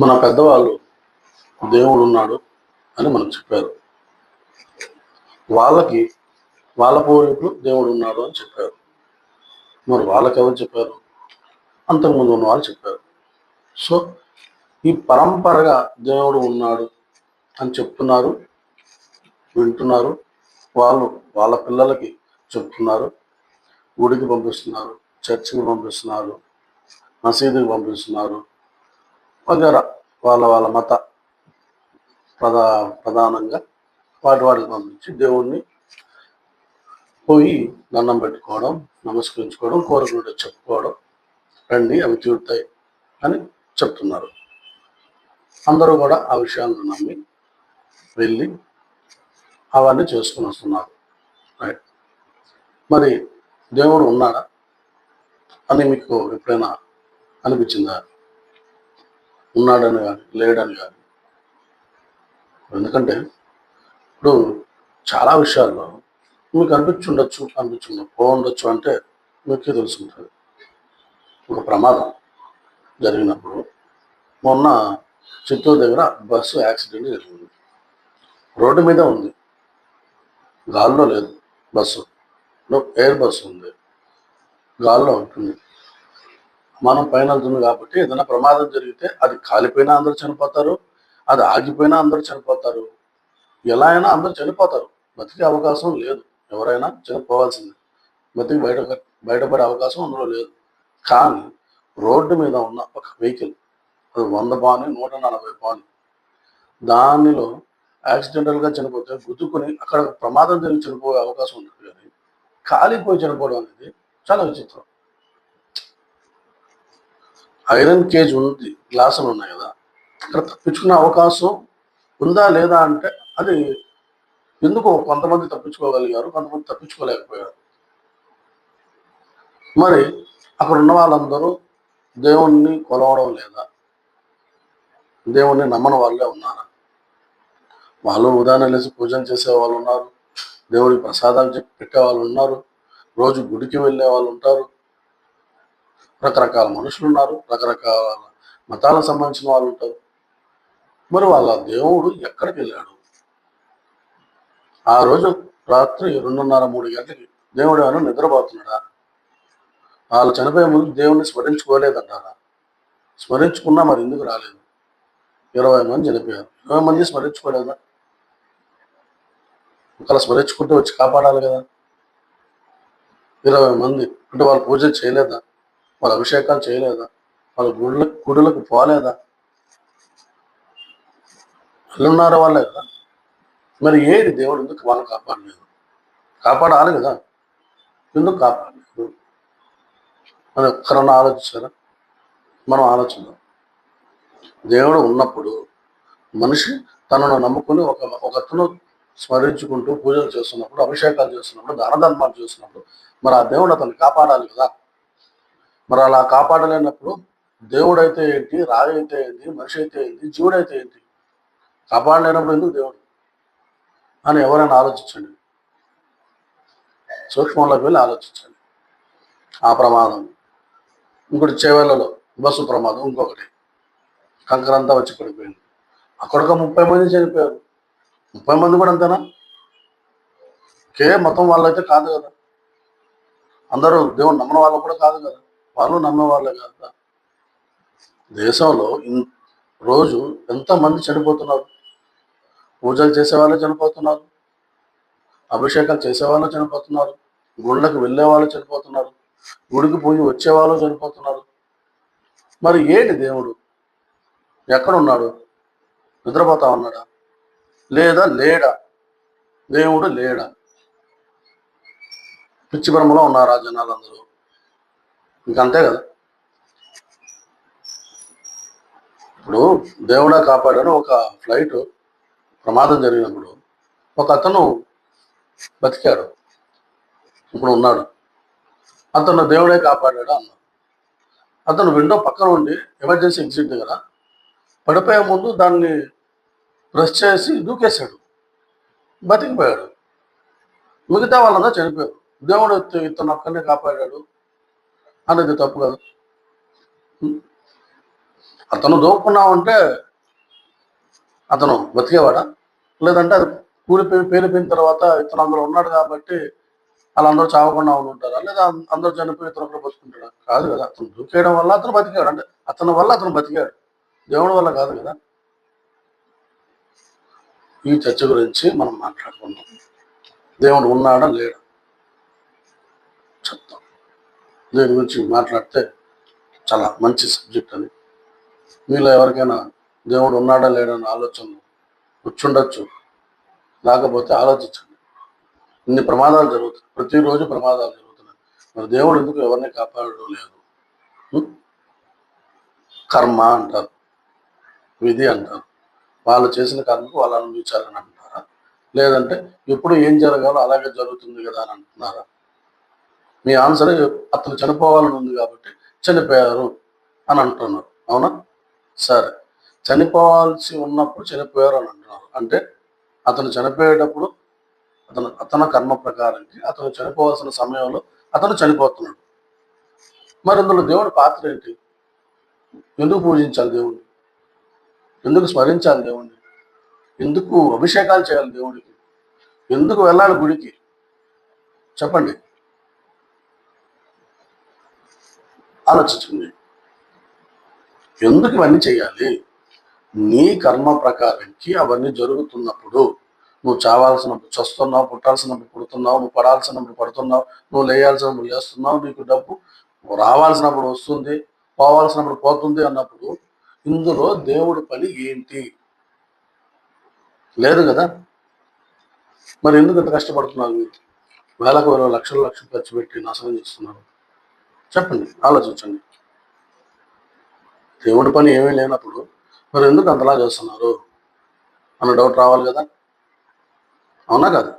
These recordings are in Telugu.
మన పెద్దవాళ్ళు దేవుడు ఉన్నాడు అని మనకు చెప్పారు. వాళ్ళకి వాళ్ళ పూర్వీకులు దేవుడు ఉన్నాడు అని చెప్పారు. మరి వాళ్ళకి ఎవరు చెప్పారు? అంతకుముందు ఉన్న వాళ్ళు చెప్పారు. సో ఈ పరంపరగా దేవుడు ఉన్నాడు అని చెప్తున్నారు వింటున్నారు వాళ్ళు వాళ్ళ పిల్లలకి చెప్తున్నారు గుడికి పంపిస్తున్నారు చర్చికి పంపిస్తున్నారు మసీదుకి పంపిస్తున్నారు వగేరా వాళ్ళ వాళ్ళ మత ప్రధా ప్రధానంగా వాటి వాటికి పంపించి దేవుణ్ణి పోయి దండం పెట్టుకోవడం నమస్కరించుకోవడం కోరుకుంటే చెప్పుకోవడం రండి అవి తీరుతాయి అని చెప్తున్నారు. అందరూ కూడా ఆ విషయాలను నమ్మి వెళ్ళి అవన్నీ చేసుకుని వస్తున్నారు. రైట్ మరి దేవుడు ఉన్నాడా అని మీకు ఎప్పుడైనా అనిపించిందా? ఉన్నాడని కానీ లేడని కానీ ఎందుకంటే ఇప్పుడు చాలా విషయాల్లో మీకు అనిపించుండొచ్చు అనిపించుండదు పోండొచ్చు అంటే మీకే తెలుసుంటుంది. ఒక ప్రమాదం జరిగినప్పుడు మొన్న చిత్తూరు దగ్గర బస్సు యాక్సిడెంట్ జరిగింది. రోడ్డు మీద ఉంది. గాల్లో లేదు బస్సు. ఎయిర్ బస్సు ఉంది. గాల్లో ఉంటుంది. మనం పైన వెళ్తుంది కాబట్టి ఏదైనా ప్రమాదం జరిగితే అది కాలిపోయినా అందరూ చనిపోతారు అది ఆగిపోయినా అందరూ చనిపోతారు. ఎలా అయినా అందరూ చనిపోతారు. బతికే అవకాశం లేదు. ఎవరైనా చనిపోవాల్సిందే. బతికి బయట బయటపడే అవకాశం అందులో లేదు. కానీ రోడ్డు మీద ఉన్న ఒక వెహికల్ అది వంద పాని నూట నలభై పాని దానిలో యాక్సిడెంటల్గా చనిపోతే గుద్దుకుని అక్కడ ప్రమాదం జరిగి చనిపోయే అవకాశం ఉంటుంది. కానీ కాలిపోయి చనిపోవడం అనేది చాలా విచిత్రం. ఐరన్ కేజ్ ఉంది గ్లాసులు ఉన్నాయి కదా. ఇక్కడ తప్పించుకునే అవకాశం ఉందా లేదా అంటే అది ఎందుకు కొంతమంది తప్పించుకోగలిగారు కొంతమంది తప్పించుకోలేకపోయారు? మరి అక్కడ ఉన్న వాళ్ళందరూ దేవుణ్ణి కొలవడం లేదా? దేవుణ్ణి నమ్మని వాళ్ళే ఉన్నారా? వాళ్ళు ఉదాహరణ లేచి పూజలు చేసే వాళ్ళు ఉన్నారు దేవుడికి ప్రసాదాలు చెప్పి పెట్టే వాళ్ళు ఉన్నారు రోజు గుడికి వెళ్ళే వాళ్ళు ఉంటారు రకరకాల మనుషులు ఉన్నారు రకరకాల మతాలకు సంబంధించిన వాళ్ళు ఉంటారు. మరి వాళ్ళ దేవుడు ఎక్కడికి వెళ్ళాడు? ఆ రోజు రాత్రి రెండున్నర మూడు గంటలకి దేవుడు ఏమైనా నిద్రపోతున్నాడా? వాళ్ళు చనిపోయే ముందు దేవుడిని స్మరించుకోలేదంటారా స్మరించుకున్నా మరి ఎందుకు రాలేదు? ఇరవై మంది చనిపోయారు. ఇరవై మంది స్మరించుకోలేదా? ఒకవేళ స్మరించుకుంటూ వచ్చి కాపాడాలి కదా? ఇరవై మంది అంటే వాళ్ళు పూజలు చేయలేదా? వాళ్ళు అభిషేకాలు చేయలేదా? వాళ్ళ గుళ్ళ గుడులకు పోలేదా? ఉన్నారో వాళ్ళే కదా? మరి ఏది దేవుడు ఎందుకు వాళ్ళని కాపాడలేదు? కాపాడాలి కదా? ఎందుకు కాపాడలేదు? అని ఒక్కరన్నా ఆలోచించారా? మనం ఆలోచిద్దాం. దేవుడు ఉన్నప్పుడు మనిషి తనను నమ్ముకుని ఒక ఒకతను స్మరించుకుంటూ పూజలు చేస్తున్నప్పుడు అభిషేకాలు చేస్తున్నప్పుడు దాన ధర్మాలు చేస్తున్నప్పుడు మరి ఆ దేవుడు అతన్ని కాపాడాలి కదా? మరి అలా కాపాడలేనప్పుడు దేవుడు అయితే ఏంటి రాయి అయితే ఏంటి మనిషి అయితే ఏంటి జీవుడు అయితే ఏంటి? కాపాడలేనప్పుడు ఎందుకు దేవుడు? అని ఎవరైనా ఆలోచించండి. సూక్ష్మంలోకి వెళ్ళి ఆలోచించండి. ఆ ప్రమాదం. ఇంకోటి చేవేళ్ళలో బస్సు ప్రమాదం ఇంకొకటి. కంకరంతా వచ్చి పడిపోయింది. అక్కడొక ముప్పై మంది చనిపోయారు. ముప్పై మంది కూడా అంతేనా? కే మతం వాళ్ళైతే కాదు కదా. అందరూ దేవుడు నమ్మని వాళ్ళు కూడా కాదు కదా. వాళ్ళు నమ్మేవాళ్ళే వాళ్ళే దేశంలో ఇన్- రోజు ఎంతమంది చనిపోతున్నారు? పూజలు చేసే వాళ్ళు చనిపోతున్నారు. అభిషేకాలు చేసే వాళ్ళు చనిపోతున్నారు. గుళ్ళకు వెళ్ళే వాళ్ళు చనిపోతున్నారు. గుడికి పోయి వచ్చే వాళ్ళు చనిపోతున్నారు. మరి ఏంటి దేవుడు? ఎక్కడ ఉన్నాడు నిద్రపోతా ఉన్నాడా? లేదా లేడా? దేవుడు లేడా? పిచ్చి బ్రహ్మలో ఉన్నారు ఆ జనాలందరూ ఇంకంతే కదా. ఇప్పుడు దేవుడా కాపాడని ఒక ఫ్లైట్ ప్రమాదం జరిగినప్పుడు ఒక అతను బతికాడు. ఇప్పుడు ఉన్నాడు. అతను దేవుడే కాపాడాడు అన్నాడు. అతను విండో పక్కన ఉండి ఎమర్జెన్సీ ఎగ్జిట్ దగ్గర పడిపోయే ముందు దాన్ని బ్రష్ చేసి దూకేశాడు. బతికిపోయాడు. మిగతా వాళ్ళంతా చనిపోయారు. దేవుడు ఇతను అక్కడనే కాపాడాడు. అన్నది తప్పు కాదు. అతను దోపుకున్నామంటే అతను బతికేవాడా? లేదంటే అది కూలిపోయి పేలిపోయిన తర్వాత ఇతను అందులో ఉన్నాడు కాబట్టి వాళ్ళందరూ చావకుండా ఉంటారా లేదా అందరూ చనిపోయి ఇతను ఒకరు బతుకుంటాడా? కాదు కదా. అతను దూకేయడం వల్ల అతను బతికాడు అంటే అతని వల్ల అతను బతికాడు దేవుడి వల్ల కాదు కదా. ఈ చర్చ గురించి మనం మాట్లాడుకుందాం. దేవుడు ఉన్నాడా? లేడా? చెప్తాం. దీని గురించి మాట్లాడితే చాలా మంచి సబ్జెక్ట్ అని మీలో ఎవరికైనా దేవుడు ఉన్నాడా లేడని ఆలోచన ఆలోచనలు కూర్చుండొచ్చు. లేకపోతే ఆలోచించండి. ఇన్ని ప్రమాదాలు జరుగుతాయి ప్రతిరోజు ప్రమాదాలు జరుగుతున్నాయి. మరి దేవుడు ఎందుకు ఎవరిని కాపాడడం లేదు? కర్మ అంటారు. విధి అంటారు. వాళ్ళు చేసిన కర్మకు వాళ్ళు అనుభవించాలని అంటారా? లేదంటే ఎప్పుడు ఏం జరగాలో అలాగే జరుగుతుంది కదా అని అంటున్నారా? మీ ఆన్సర్ అతను చనిపోవాలని ఉంది కాబట్టి చనిపోయారు అని అంటున్నారు. అవునా? సరే. చనిపోవాల్సి ఉన్నప్పుడు చనిపోయారు అని అంటున్నారు. అంటే అతను చనిపోయేటప్పుడు అతను అతని కర్మ ప్రకారంకి అతను చనిపోవాల్సిన సమయంలో అతను చనిపోతున్నాడు. మరి అందులో దేవుడి పాత్ర ఏంటి? ఎందుకు పూజించాలి దేవుడిని ఎందుకు స్మరించాలి దేవుడిని ఎందుకు అభిషేకాలు చేయాలి దేవుడికి? ఎందుకు వెళ్ళాలి గుడికి? చెప్పండి. ఆలోచించండి ఎందుకు ఇవన్నీ చేయాలి నీ కర్మ ప్రకారంకి అవన్నీ జరుగుతున్నప్పుడు నువ్వు చావాల్సినప్పుడు చస్తున్నావు పుట్టాల్సినప్పుడు పుడుతున్నావు నువ్వు పడాల్సినప్పుడు పడుతున్నావు నువ్వు లేయాల్సినప్పుడు లేస్తున్నావు నీకు డబ్బు రావాల్సినప్పుడు వస్తుంది పోవాల్సినప్పుడు పోతుంది అన్నప్పుడు ఇందులో దేవుడి పని ఏంటి? లేదు కదా? మరి ఎందుకు ఇంత కష్టపడుతున్నారు వేలకు వేల లక్షల లక్షలు ఖర్చు పెట్టి నాశనం చేస్తున్నారు. చెప్పండి ఆలోచించండి. దేవుడి పని ఏమీ లేనప్పుడు మరి ఎందుకు అంతలా చేస్తున్నారు? అన్న డౌట్ రావాలి కదా? అవునా కదా?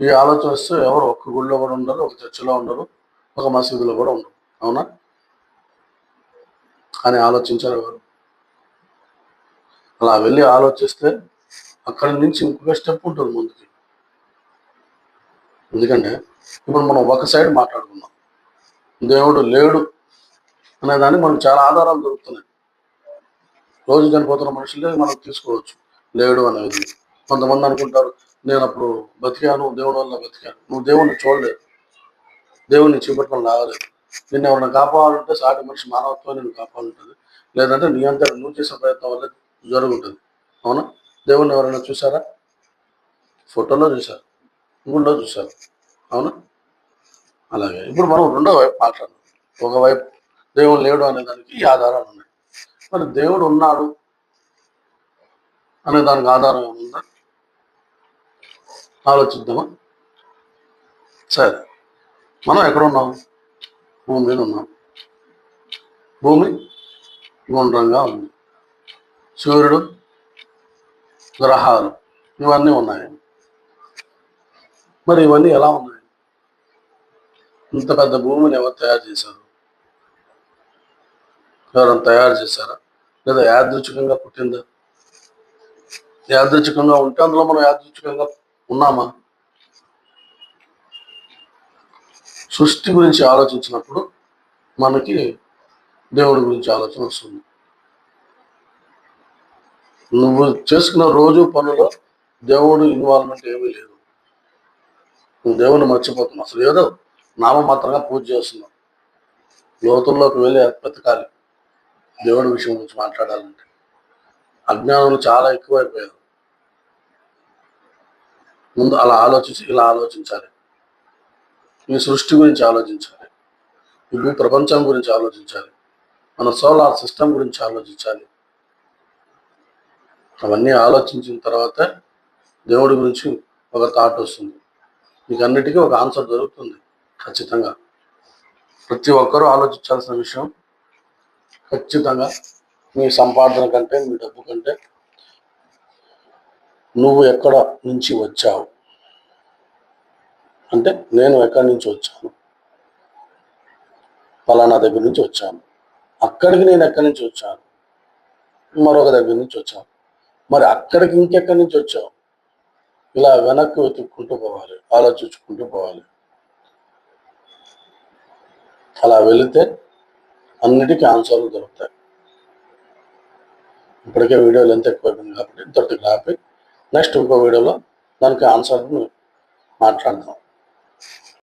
ఈ ఆలోచన వస్తే ఎవరు ఒక్క గుడిలో కూడా ఉండరు ఒక చర్చిలో ఉండరు ఒక మసీదులో కూడా ఉండరు. అవునా? అని ఆలోచించారు ఎవరు? అలా వెళ్ళి ఆలోచిస్తే అక్కడి నుంచి ఇంకొక స్టెప్ ఉంటుంది ముందుకి. ఎందుకంటే ఇప్పుడు మనం ఒక సైడ్ మాట్లాడుకున్నాం దేవుడు లేడు అనే దానికి మనకు చాలా ఆధారాలు దొరుకుతున్నాయి. రోజు చనిపోతున్న మనుషులే మనం తీసుకోవచ్చు. లేడు అనేది. కొంతమంది అనుకుంటారు నేను అప్పుడు బతికాను దేవుడు వల్ల బతికాను. నువ్వు దేవుడిని చూడలేదు. దేవుడిని చూపెట్టుకొని రాగలేదు నిన్ను ఎవరైనా కాపాడాలంటే సాటి మనిషి మానవత్వం నేను కాపాడుంటుంది. లేదంటే నీ అంతా నువ్వు చేసే ప్రయత్నం వల్ల జరుగుతుంది. అవునా? దేవుడిని ఎవరైనా చూసారా? ఫోటోలో చూశారు గుళ్ళో చూశారు అవునా? అలాగే. ఇప్పుడు మనం రెండో వైపు మాట్లాడదాం. ఒకవైపు దేవుడు లేడు అనే దానికి ఈ ఆధారాలు ఉన్నాయి. మరి దేవుడు ఉన్నాడు అనే దానికి ఆధారం ఏముందా? ఆలోచిద్దామా? సరే. మనం ఎక్కడ ఉన్నాం? భూమి మీద ఉన్నాం. భూమి గుండ్రంగా ఉంది. సూర్యుడు గ్రహాలు ఇవన్నీ ఉన్నాయి. మరి ఇవన్నీ ఎలా ఉన్నాయి? ఇంత పెద్ద భూమిని ఎవరు తయారు చేశారు? ఎవరైనా తయారు చేశారా? లేదా యాదృచ్ఛికంగా పుట్టిందా? యాదృచ్ఛికంగా ఉంటే అందులో మనం యాదృచ్ఛికంగా ఉన్నామా? సృష్టి గురించి ఆలోచించినప్పుడు మనకి దేవుడి గురించి ఆలోచన వస్తుంది. నువ్వు చేసుకున్న రోజు పనులో దేవుడు ఇన్వాల్వ్మెంట్ ఏమీ లేదు. నువ్వు దేవుని మర్చిపోతున్నావు. అసలు ఏదో నామమాత్రంగా పూజ చేస్తున్నాం. లోతుల్లోకి వెళ్ళి బ్రతకాలి. దేవుడి విషయం గురించి మాట్లాడాలంటే. అజ్ఞానులు చాలా ఎక్కువైపోయారు. ముందు అలా ఆలోచించి ఇలా ఆలోచించాలి. ఈ సృష్టి గురించి ఆలోచించాలి. ఈ భూ ప్రపంచం గురించి ఆలోచించాలి. మన సోలార్ సిస్టమ్ గురించి ఆలోచించాలి. అవన్నీ ఆలోచించిన తర్వాత దేవుడి గురించి ఒక థాట్ వస్తుంది. మీకు అన్నిటికీ ఒక ఆన్సర్ దొరుకుతుంది. ఖచ్చితంగా. ప్రతి ఒక్కరూ ఆలోచించాల్సిన విషయం ఖచ్చితంగా మీ సంపాదన కంటే మీ డబ్బు కంటే నువ్వు ఎక్కడ నుంచి వచ్చావు? అంటే నేను ఎక్కడి నుంచి వచ్చాను? ఫలానా దగ్గర నుంచి వచ్చాను. అక్కడికి నేను ఎక్కడి నుంచి వచ్చాను? మరొక దగ్గర నుంచి వచ్చాను. మరి అక్కడికి ఇంకెక్కడి నుంచి వచ్చావు? ఇలా వెనక్కి వెతుక్కుంటూ పోవాలి ఆలోచించుకుంటూ పోవాలి. అలా వెళితే అన్నిటికీ ఆన్సర్లు దొరుకుతాయి. ఇప్పటికే వీడియోలు ఎంత ఎక్కువైపోయింది కాబట్టి ఇంతటికి ఆపి నెక్స్ట్ ఇంకో వీడియోలో దానికి ఆన్సర్ను మాట్లాడదాం.